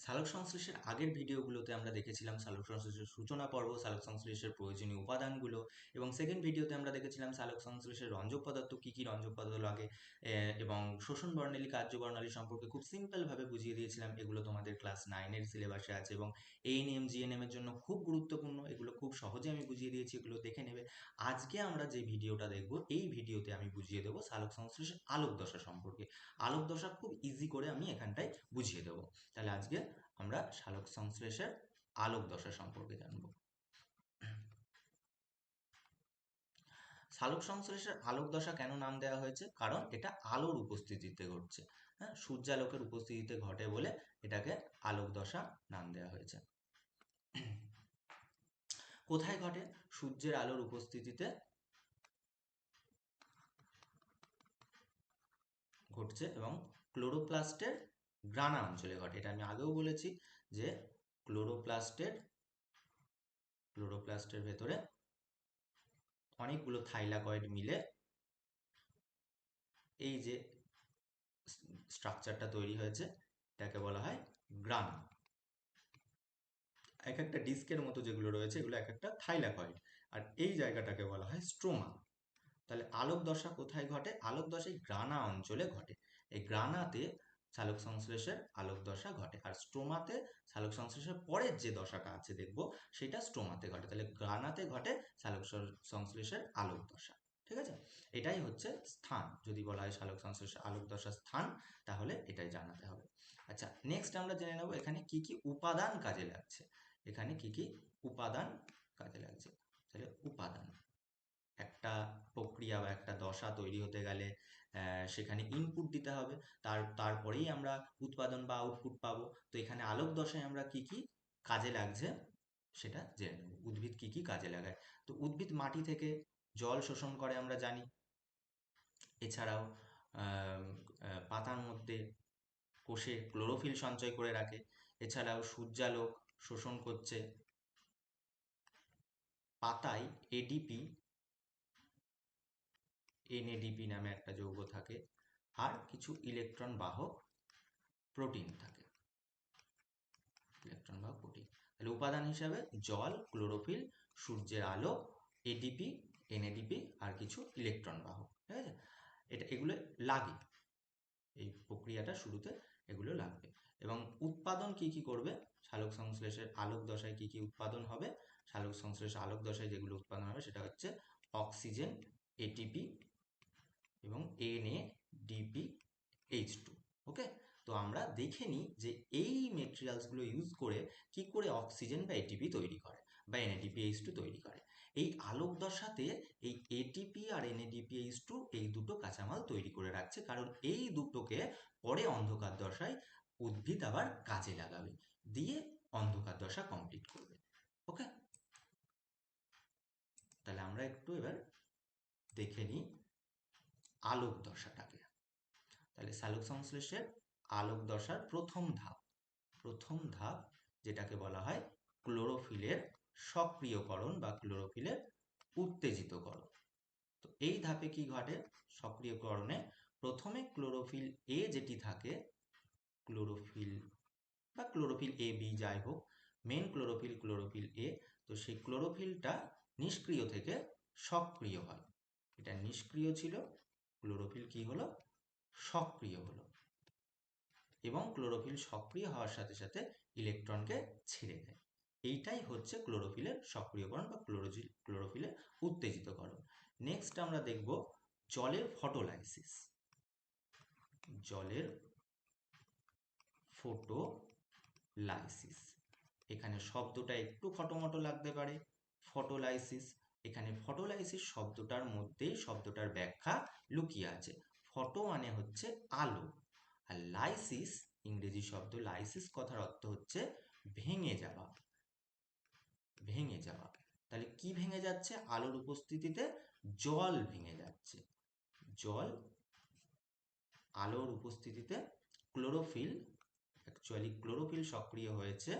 সালোক সংশ্লেষের আগের ভিডিওগুলোতে আমরা দেখেছিলাম সালোক সংশ্লেষের সূচনা পর্ব, সালোক সংশ্লেষের প্রয়োজনীয় উপাদানগুলো এবং সেকেন্ড ভিডিওতে আমরা দেখেছিলাম সালোক সংশ্লেষের রঞ্জক পদার্থ, কী কী রঞ্জক পদার্থ লাগে এবং শোষণ বর্ণালী, কার্য বর্ণালী সম্পর্কে খুব সিম্পলভাবে বুঝিয়ে দিয়েছিলাম। এগুলো তোমাদের ক্লাস নাইনের সিলেবাসে আছে এবং এএনএম জিএনএম এর জন্য খুব গুরুত্বপূর্ণ। এগুলো খুব সহজে আমি বুঝিয়ে দিয়েছি, এগুলো দেখে নেবে। আজকে আমরা যে ভিডিওটা দেখব, এই ভিডিওতে আমি বুঝিয়ে দেবো সালোক সংশ্লেষের আলোক দশা সম্পর্কে। আলোক দশা খুব ইজি করে আমি এখানটায় বুঝিয়ে দেবো। তাহলে আজকে আমরা সালোক সংশ্লেষের আলোক দশা সম্পর্কে জানব। সালোক সংশ্লেষের আলোক দশা কেন নাম দেওয়া হয়েছে? কারণ এটা আলোর উপস্থিতিতে ঘটছে। হ্যাঁ সূর্যালোকের উপস্থিতিতে ঘটে বলে এটাকে আলোক দশা নাম দেওয়া হয়েছে। কোথায় ঘটে? সূর্যের আলোর উপস্থিতিতে ঘটছে এবং ক্লোরোপ্লাস্টের গ্রানা অঞ্চলে ঘটে। এটা আমি আগেও বলেছি যে ক্লোরোপ্লাস্টের ক্লোরোপ্লাস্টের ভেতরে অনেকগুলো থাইলাকয়েড মিলে এই যে স্ট্রাকচারটা তৈরি হয়েছে, এটাকে বলা হয় গ্রানা এক একটা ডিস্কের মতো যেগুলো রয়েছে, এগুলো এক একটা থাইলাকয়েড। আর এই জায়গাটাকে বলা হয় স্ট্রোমা। তাহলে আলোক দশা কোথায় ঘটে? আলোক দশা গ্রানা অঞ্চলে ঘটে। এই গ্রানাতে সালোক সংশ্লেষের আলোক দশা ঘটে। আর স্টোমাতে সালোক সংশ্লেষের পরের যে দশাটা আছে দেখব, সেটা স্টোমাতে ঘটে। তাহলে গ্রানাতে ঘটে সালোক সংশ্লেষের আলোক দশা ঠিক আছে? এটাই হচ্ছে স্থান। যদি বলা হয় সালোক সংশ্লেষের আলোক দশা স্থান, তাহলে এটাই জানাতে হবে। আচ্ছা নেক্সট আমরা জেনে নেব এখানে কি কি উপাদান কাজে লাগছে। এখানে কি কি উপাদান কাজে লাগছে। তাহলে উপাদান। একটা প্রক্রিয়া বা একটা দশা তৈরি হতে গেলে সেখানে ইনপুট দিতে হবে। তার, তারপরেই আমরা উৎপাদন বা আউটপুট পাবো। তো এখানে আলোক দশায় আমরা কি কি কাজে লাগছে সেটা জেনে নেব। উদ্ভিদ কি কি কাজে লাগায়? তো উদ্ভিদ মাটি থেকে জল শোষণ করে আমরা জানি। এছাড়াও পাতার মধ্যে কোষে ক্লোরোফিল সঞ্চয় করে রাখে। এছাড়াও সূর্যালোক শোষণ করছে। পাতায় এডিপি এনএডিপি নামে একটা যৌগ থাকে, আর কিছু ইলেকট্রন বাহক প্রোটিন থাকে। ইলেকট্রন বাহক প্রোটিন তাহলে উপাদান হিসাবে জল ক্লোরোফিল সূর্যের আলো এডিপি এনএডিপি আর কিছু ইলেকট্রন বাহক, ঠিক আছে? এটা, এগুলো লাগে। এই প্রক্রিয়াটা শুরুতে এগুলো লাগবে। এবং উৎপাদন কি কি করবে? সালোক সংশ্লেষের আলোক দশায় কি কি উৎপাদন হবে? সালোক সংশ্লেষের আলোক দশায় যেগুলো উৎপাদন হবে সেটা হচ্ছে অক্সিজেন এটিপি এবং N A DP H two okay তো আমরা দেখে নিই যে এই মেটেরিয়ালসগুলো ইউজ করে কি করে অক্সিজেন বা এটিপি তৈরি করে বা এনএডিপি এইচ টু তৈরি করে। এই আলোক দশাতে এই এটিপি আর এনএডিপি এইচ টু এই দুটো কাঁচামাল তৈরি করে রাখছে, কারণ এই দুটোকে পরে অন্ধকার দশায় উদ্ভিদ আবার কাজে লাগাবে, দিয়ে অন্ধকার দশা কমপ্লিট করবে ওকে তাহলে আমরা একটু এবার দেখে নিই আলোক দশাটাকে তাহলে সালোক সংশ্লেষের আলোক দশার প্রথম ধাপ। প্রথম ধাপ যেটাকে বলা হয় ক্লোরোফিলের সক্রিয়করণ বা ক্লোরোফিলের উত্তেজিতকরণ। তো এই ধাপে কি ঘটে? সক্রিয়করণে প্রথমে ক্লোরোফিল এ যেটি থাকে, ক্লোরোফিল বা ক্লোরোফিল এ বি যাই হোক মেন ক্লোরোফিল ক্লোরোফিল এ তো সেই ক্লোরোফিলটা নিষ্ক্রিয় থেকে সক্রিয় হয়। এটা নিষ্ক্রিয় ছিল ক্লোরোফিল কি হলো? সক্রিয় হলো। এবং ক্লোরোফিল সক্রিয় হওয়ার সাথে সাথে ইলেকট্রনকে ছেড়ে দেয়। এইটাই হচ্ছে ক্লোরোফিলের সক্রিয়করণ বা ক্লোরোজিল ক্লোরোফিলের উত্তেজিতকরণ। নেক্সট আমরা দেখব জলের ফটোলাইসিস। জলের ফটোলাইসিস। এখানে শব্দটা একটু ফটোমটো লাগতে পারে। ফটোলাইসিস এখানে ফটোলাইসিস শব্দটার মধ্যেই শব্দটার ব্যাখ্যা লুকিয়ে আছে। ফটো মানে হচ্ছে আলো। আর লাইসিস ইংরেজি শব্দ লাইসিস কথার অর্থ হচ্ছে ভেঙে যাওয়া। ভেঙে যাওয়া। তাহলে কি ভেঙে যাচ্ছে? আলোর উপস্থিতিতে জল ভেঙে যাচ্ছে। জল আলোর উপস্থিতিতে ক্লোরোফিল অ্যাকচুয়ালি ক্লোরোফিল সক্রিয় হয়েছে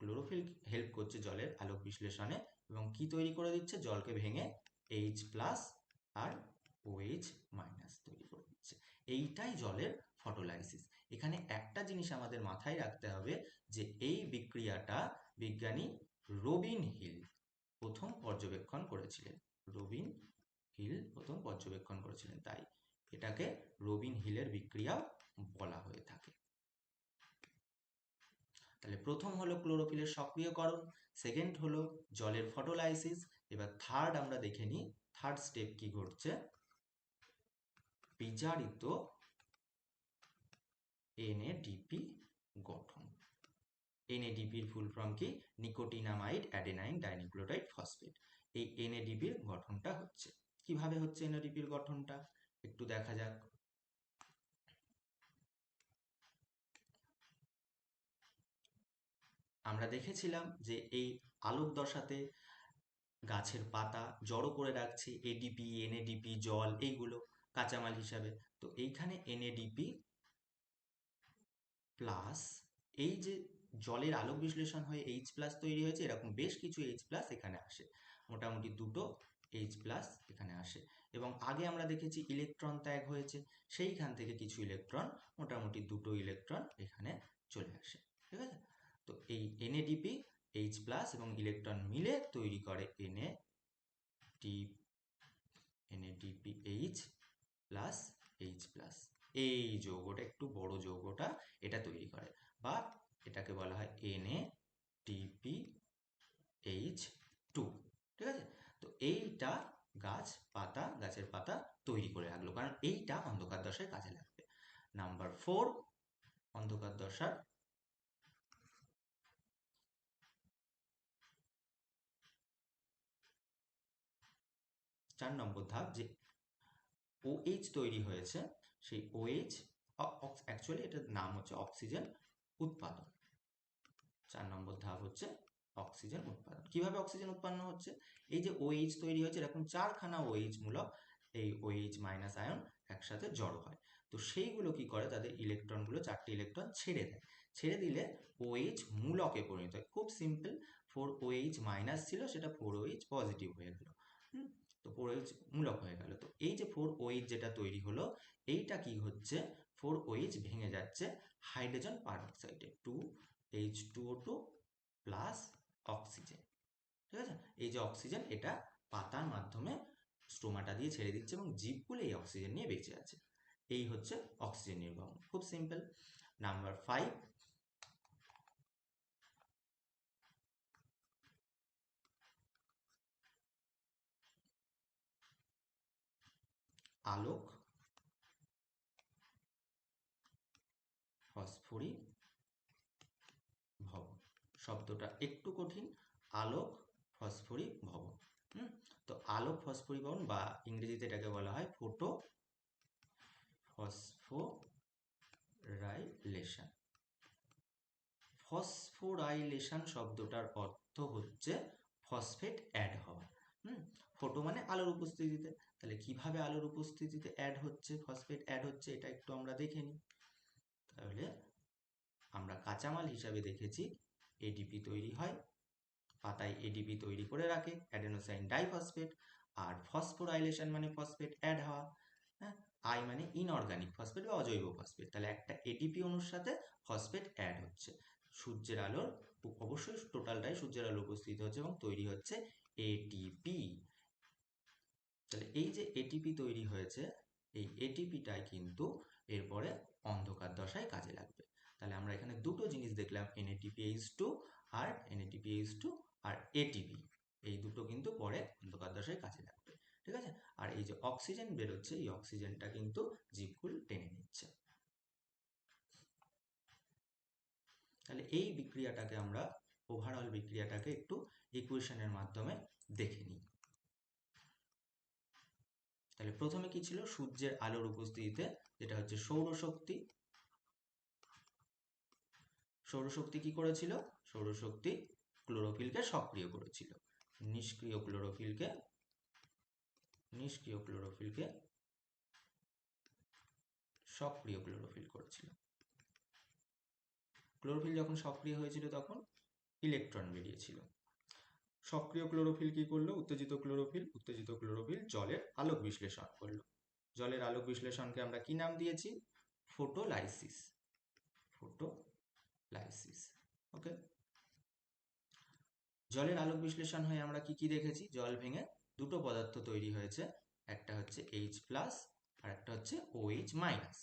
ক্লোরোফিল হেল্প করছে জলের আলোক বিশ্লেষণে এবং কি তৈরি করে দিচ্ছে? জলকে ভেঙে এইচ প্লাস আর ওএইচ মাইনাস তৈরি করে দিচ্ছে। এইটাই জলের ফটোলাইসিস এখানে একটা জিনিস আমাদের মাথায় রাখতে হবে যে এই বিক্রিয়াটা বিজ্ঞানী রবিন হিল প্রথম পর্যবেক্ষণ করেছিলেন। রবিন হিল প্রথম পর্যবেক্ষণ করেছিলেন, তাই এটাকে রবিন হিলের বিক্রিয়া বলা হয়ে থাকে। তাহলে প্রথম হলো ক্লোরোফিলের সক্রিয়করণ সেকেন্ড হলো জলের ফটোলাইসিস এবার থার্ড আমরা দেখে নিই থার্ড স্টেপ কি ঘটছে? বিজারিত এনএডিপি গঠন। এনএডিপির ফুল ফর্ম কি? নিকোটিনামাইড অ্যাডেনাইন ডাইনিক্লোরাইড ফসফেট এই এনএডিপির গঠনটা হচ্ছে। কীভাবে হচ্ছে এনএডিপির গঠনটা? একটু দেখা যাক। আমরা দেখেছিলাম যে এই আলোক দশাতে গাছের পাতা জড়ো করে রাখছে এডিপি এনএডিপি জল এইগুলো কাঁচামাল হিসাবে। তো এইখানে এনএডিপি প্লাস এই যে জলের আলোক বিশ্লেষণ হয়ে এইচ প্লাস তৈরি হয়েছে, এরকম বেশ কিছু এইচ প্লাস এখানে আসে। মোটামুটি দুটো এইচ প্লাস এখানে আসে। এবং আগে আমরা দেখেছি ইলেকট্রন ত্যাগ হয়েছে, সেইখান থেকে কিছু ইলেকট্রন মোটামুটি দুটো ইলেকট্রন এখানে চলে আসে। ঠিক আছে? তো এই এনএডিপি এইচ প্লাস এবং ইলেকট্রন মিলে তৈরি করে NA T NADP H plus H plus এই যৌগটা, একটু বড় যৌগটা এটা তৈরি করে বা এটাকে বলা হয় এনএ টিপি এইচ টু ঠিক আছে? তো এইটা গাছ, পাতা, গাছের পাতা তৈরি করে রাখল, কারণ এইটা অন্ধকার দশায় কাজে লাগবে। নাম্বার ফোর অন্ধকার দশার চার নম্বর ধাপ যে ওএইচ তৈরি হয়েছে, সেই ওএইচ অ্যাকচুয়ালি এটার নাম হচ্ছে অক্সিজেন উৎপাদন। চার নম্বর ধাপ হচ্ছে অক্সিজেন উৎপাদন। কীভাবে অক্সিজেন উৎপন্ন হচ্ছে? এই যে ওএইচ তৈরি হয়েছে, এরকম চারখানা ওএইচ মূলক এই ওএইচ মাইনাস আয়ন একসাথে জড়ো হয়। তো সেইগুলো কি করে? তাদের ইলেকট্রনগুলো চারটে ইলেকট্রন ছেড়ে দেয়। ছেড়ে দিলে ওএইচ মূলকে পরিণত হয়। খুব সিম্পল ফোর ওএইচ মাইনাস ছিল, সেটা ফোর ওএইচ পজিটিভ হয়ে গেল। তো ফোর ওএইচ মূলক হয়ে গেল। তো এই যে ফোর ওএইচ যেটা তৈরি হলো, এইটা কি হচ্ছে? ফোর ওএইচ ভেঙে যাচ্ছে hydrogen পারঅক্সাইডে two H two O two plus oxygen ঠিক আছে? এই যে অক্সিজেন এটা পাতার মাধ্যমে স্টোমাটা দিয়ে ছেড়ে দিচ্ছে এবং জীবগুলো এই অক্সিজেন নিয়ে বেঁচে আছে। এই হচ্ছে অক্সিজেন নির্গমন। খুব সিম্পল নাম্বার ফাইভ আলোক, ফসফরি, ভবন। শব্দটা একটু কঠিন। আলোক, ফসফরি, ভবন। তো আলোক, ফসফরি, ভবন বা ইংরেজিতে এটাকে বলা হয় ফোটো ফসফোরাইলেশন ফসফোরাইলেশন শব্দটার অর্থ হচ্ছে ফসফেট অ্যাড হওয়া। ফোটো মানে আলোর উপস্থিতিতে। তাহলে কীভাবে আলোর উপস্থিতিতে অ্যাড হচ্ছে ফসফেট অ্যাড হচ্ছে, এটা একটু আমরা দেখে নিই। তাহলে আমরা কাঁচামাল হিসাবে দেখেছি এডিপি তৈরি হয়, পাতায় এডিপি তৈরি করে রাখে অ্যাডেনোসাইন ডাইফসফেট আর ফসফোরাইলেশন মানে ফসফেট অ্যাড হওয়া হ্যাঁ? আই মানে ইনঅর্গানিক ফসফেট বা অজৈব ফসফেট তাহলে একটা এডিপি অণুর সাথে ফসফেট অ্যাড হচ্ছে। সূর্যের আলোর, অবশ্যই টোটালটাই সূর্যের আলো উপস্থিত হচ্ছে এবং তৈরি হচ্ছে এটিপি তাহলে এই যে এটিপি তৈরি হয়েছে, এই এটিপিটাই কিন্তু এরপরে অন্ধকার দশায় কাজে লাগবে। তাহলে আমরা এখানে দুটো জিনিস দেখলাম এনএটিপিএইচ টু আর এনএটিপিএইচ টু আর এটিপি এই দুটো কিন্তু পরে অন্ধকার দশায় কাজে লাগবে, ঠিক আছে? আর এই যে অক্সিজেন বেরোচ্ছে, এই অক্সিজেনটা কিন্তু জীবকুল টেনে নিচ্ছে। তাহলে এই বিক্রিয়াটাকে আমরা ওভারঅল বিক্রিয়াটাকে একটু ইকুয়েশনের মাধ্যমে দেখে নিই। তাহলে প্রথমে কি ছিল? সূর্যের আলোর উপস্থিতিতে, যেটা হচ্ছে সৌরশক্তি। সৌরশক্তি কি করেছিল? সৌরশক্তি ক্লোরোফিলকে সক্রিয় করেছিল। নিষ্ক্রিয় ক্লোরোফিলকে নিষ্ক্রিয় ক্লোরোফিলকে সক্রিয় ক্লোরোফিল করেছিল। ক্লোরোফিল যখন সক্রিয় হয়েছিল তখন ইলেকট্রন বেরিয়েছিল। সক্রিয় ক্লোরোফিল কি করল? উত্তেজিত ক্লোরোফিল উত্তেজিত ক্লোরোফিল জলের আলোক বিশ্লেষণ করল। জলের আলোক বিশ্লেষণকে আমরা কি নাম দিয়েছি? ফোটোলাইসিস। Photo okay? জলের আলোক বিশ্লেষণ হয়ে আমরা কি কি দেখেছি? জল ভেঙে দুটো পদার্থ তৈরি হয়েছে। একটা হচ্ছে এইচ প্লাস আর একটা হচ্ছে ওএইচ মাইনাস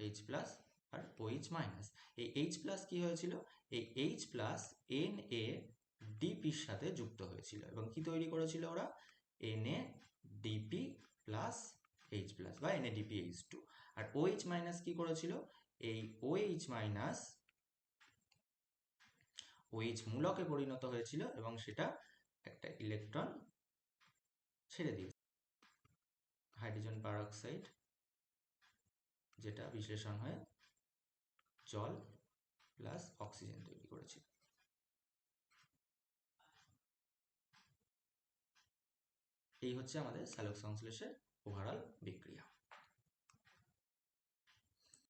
এইচ প্লাস আর ওএইচ মাইনাস এই এইচ প্লাস কি হয়েছিল? এই এইচ প্লাস এন এ ডিপির সাথে যুক্ত হয়েছিল। এবং কি তৈরি করেছিল ওরা? N A DP plus H plus বা N A DP H two R OH minus কি করেছিল? এই ওএইচ মাইনাস ওএইচ মূলকে পরিণত হয়েছিল এবং সেটা একটা ইলেকট্রন ছেড়ে দিয়েছে। হাইড্রোজেন পারঅক্সাইড যেটা বিশ্লেষণ হয়ে জল প্লাস অক্সিজেন তৈরি করেছে। এই হচ্ছে আমাদের সালোক সংশ্লেষের ওভারঅল বিক্রিয়া।